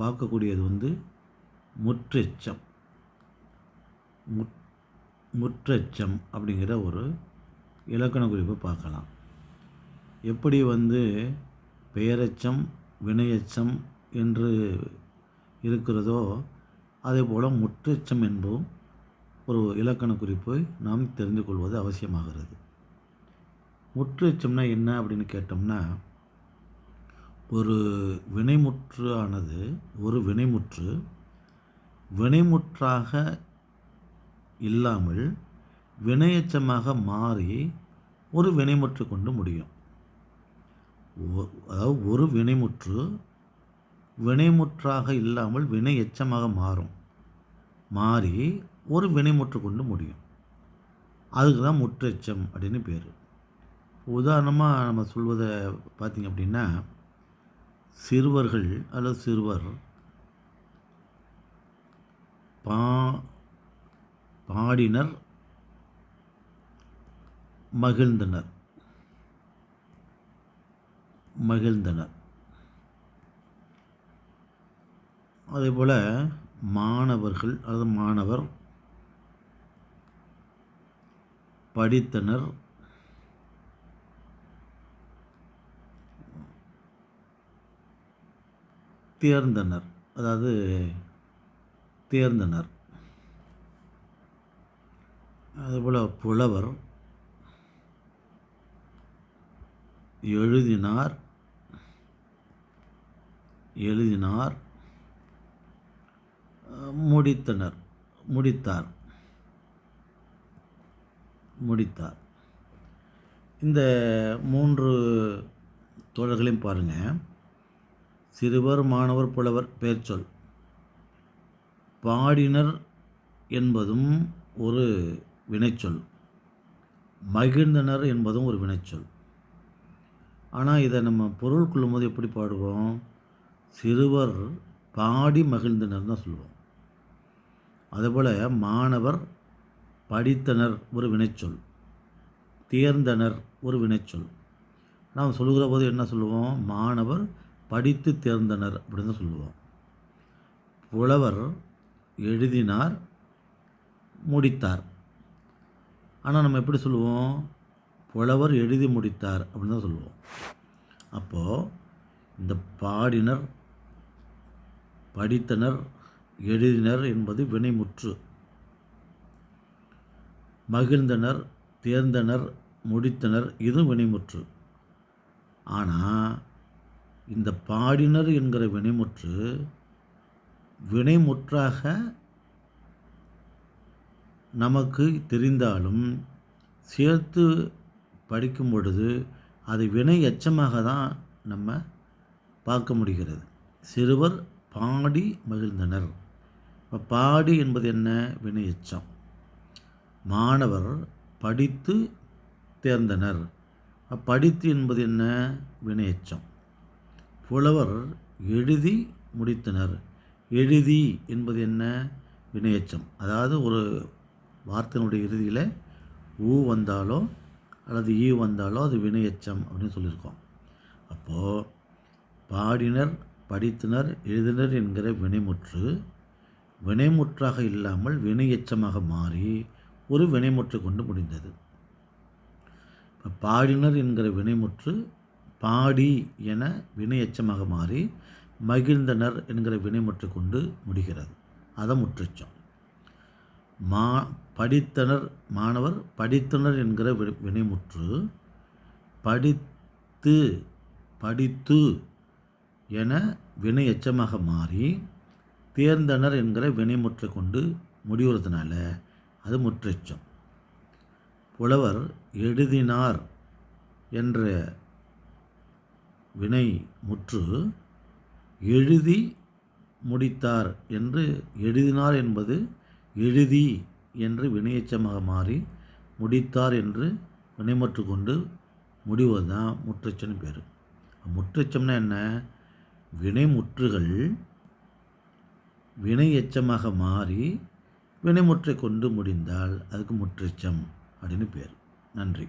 பார்க்கக்கூடியது வந்து முற்றெச்சம். முற் முற்றெச்சம் அப்படிங்கிற ஒரு இலக்கண குறிப்பை பார்க்கலாம். எப்படி வந்து பெயரச்சம் வினையச்சம் என்று இருக்கிறதோ அதே போல் முற்றெச்சம் என்பதும் ஒரு இலக்கண குறிப்பை நாம் தெரிந்து கொள்வது அவசியமாகிறது. முற்றெச்சம்னா என்ன அப்படின்னு கேட்டோம்னா ஒரு வினைமுற்று ஆனது ஒரு வினைமுற்று வினைமுற்றாக இல்லாமல் வினையச்சமாக மாறி ஒரு வினைமுற்று கொண்டு முடியும். அதாவது ஒரு வினைமுற்று வினைமுற்றாக இல்லாமல் வினை எச்சமாக மாறும். மாறி ஒரு வினைமுற்று கொண்டு முடியும். அதுக்கு தான் முற்றெச்சம் அப்படின்னு பேர். உதாரணமாக நம்ம சொல்வதை பார்த்திங்க அப்படின்னா சிறுவர்கள் அல்லது சிறுவர் பா பாடினர் மகிழ்ந்தனர். மகிழ்ந்தனர். அதே போல் மாணவர்கள் அல்லது மாணவர் படித்தனர் தேர்ந்தனர். அதாவது தேர்ந்தனர். அதுபோல் புலவர் எழுதினார் எழுதினார் முடித்தனர் முடித்தார் முடித்தார். இந்த மூன்று தோழர்களையும் பாருங்கள் சிறுவர் மாணவர் புலவர் பெயர்ச்சொல் பாடினர் என்பதும் ஒரு வினைச்சொல். மகிழ்ந்தனர் என்பதும் ஒரு வினைச்சொல். ஆனால் இதை நம்ம பொருள் கொள்ளும்போது எப்படி பாடுவோம்? சிறுவர் பாடி மகிழ்ந்தனர் தான் சொல்லுவோம். அதுபோல் மாணவர் படித்தனர் ஒரு வினைச்சொல். தேர்ந்தனர் ஒரு வினைச்சொல். நாம் சொல்லுகிற போது என்ன சொல்லுவோம்? மாணவர் படித்து தேர்ந்தனர் அப்படின்னு தான் சொல்லுவோம். புலவர் எழுதினார் முடித்தார். ஆனால் நம்ம எப்படி சொல்லுவோம்? புலவர் எழுதி முடித்தார் அப்படின்னு தான் சொல்லுவோம். அப்போது இந்த பாடினர் படித்தனர் எழுதினர் என்பது வினைமுற்று. மகிழ்ந்தனர் தேர்ந்தனர் முடித்தனர் இதுவும் வினைமுற்று. ஆனால் இந்த பாடினர் என்கிற வினைமுற்று வினைமுற்றாக நமக்கு தெரிந்தாலும் சேர்த்து படிக்கும் பொழுது அது வினை எச்சமாக தான் நம்ம பார்க்க முடிகிறது. சிறுவர் பாடி மகிழ்ந்தனர். இப்போ பாடி என்பது என்ன? வினை எச்சம் மாணவர் படித்து தேர்ந்தனர். படித்து என்பது என்ன? வினை எச்சம் புலவர் எழுதி முடித்தனர். எழுதி என்பது என்ன? வினையச்சம். அதாவது ஒரு வார்த்தையினுடைய இறுதியில் ஊ வந்தாலோ அல்லது ஈ வந்தாலோ அது வினையச்சம் அப்படின்னு சொல்லியிருக்கோம். அப்போது பாடினர் படித்தனர் எழுதினர் என்கிற வினைமுற்று வினைமுற்றாக இல்லாமல் வினையச்சமாக மாறி ஒரு வினைமுற்று கொண்டு முடிந்தது. இப்போ பாடினர் என்கிற வினைமுற்று பாடி என வினையச்சமாக மாறி மகிழ்ந்தனர் என்கிற வினைமுற்று கொண்டு முடிகிறது. அதை முற்றுச்சம். மா படித்தனர் மாணவர் படித்தனர் என்கிற வினைமுற்று படித்து படித்து என வினை எச்சமாக மாறி தேர்ந்தனர் என்கிற வினைமுற்றை கொண்டு முடிவுறதுனால அது முற்றெச்சம். புலவர் எழுதினார் என்ற வினை முற்று எழுதி முடித்தார் என்று எழுதினார் என்பது எழுதி என்று வினையச்சமாக மாறி முடித்தார் என்று வினைமற்று கொண்டு முடிவது தான் முற்றச்சம்னு பேர். முற்றச்சம்னா என்ன? வினைமுற்றுகள் வினை எச்சமாக மாறி வினைமுற்றை கொண்டு முடிந்தால் அதுக்கு முற்றச்சம் அப்படின்னு பேர். நன்றி.